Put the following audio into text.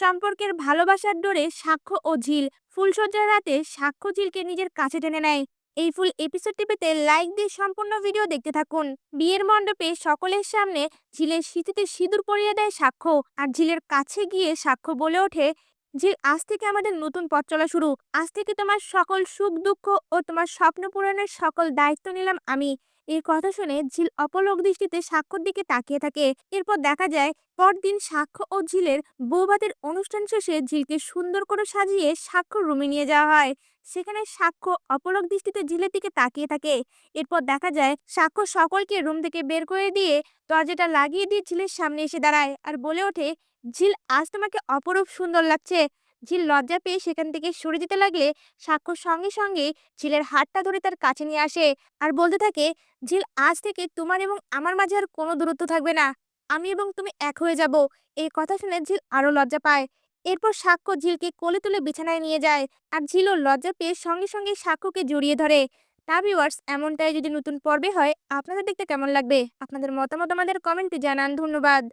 সম্পর্কের ভালোবাসার ডোরে সাক্ষ্য ও ঝিল। ফুলসজ্জার রাতে সাক্ষ্য ঝিলকে নিজের কাছে টেনে নেয়। এই ফুল এপিসোডটি পেতে লাইক দিয়ে সম্পূর্ণ ভিডিও দেখতে থাকুন। বিয়ের মণ্ডপে সকলের সামনে ঝিলের স্মৃতিতে সিঁদুর পরিয়ে দেয় সাক্ষ্য আর ঝিলের কাছে গিয়ে সাক্ষ্য বলে ওঠে, ঝিল, আজ থেকে আমাদের নতুন পথ চলা শুরু। আজ থেকে তোমার সকল সুখ দুঃখ ও তোমার স্বপ্ন পূরণের সকল দায়িত্ব নিলাম আমি। এই কথা শুনে ঝিল অপলক দৃষ্টিতে সাক্ষ্যর দিকে তাকিয়ে থাকে। এরপর দেখা যায়, পরদিন সাক্ষ্য ও ঝিলের বৌভাতের অনুষ্ঠান শেষে ঝিলকে সুন্দর করে সাজিয়ে সাক্ষ্য রুমে নিয়ে যাওয়া হয়। সেখানে সাক্ষ্য অপলক দৃষ্টিতে ঝিলের দিকে তাকিয়ে থাকে। এরপর দেখা যায়, সাক্ষ্য সকলকে রুম থেকে বের করে দিয়ে দরজাটা লাগিয়ে দিয়ে ঝিলের সামনে এসে দাঁড়ায় আর বলে ওঠে, ঝিল, আজ তোমাকে অপরূপ সুন্দর লাগছে। ঝিল লজ্জা পেয়ে সেখান থেকে সরে যেতে লাগলে সাক্ষ্য সঙ্গে সঙ্গে ঝিলের হাতটা ধরে তার কাছে নিয়ে আসে। আর বলতে থাকে, ঝিল, আজ থেকে তোমার এবং আমার মাঝে আর কোনো দূরত্ব থাকবে না। আমি এবং তুমি এক হয়ে যাব। এই কথা শুনে ঝিল আরও লজ্জা পায়। এরপর সাক্ষ্য ঝিলকে কোলে তুলে বিছানায় নিয়ে যায়। আর ঝিলও লজ্জা পেয়ে সঙ্গে সঙ্গে সাক্ষ্যকে জড়িয়ে ধরে। তা ভিউয়ার্স, এমনটাই যদি নতুন পর্বে হয়, আপনাদের দেখতে কেমন লাগবে? আপনাদের মতামত আমাদের কমেন্টে জানান। ধন্যবাদ।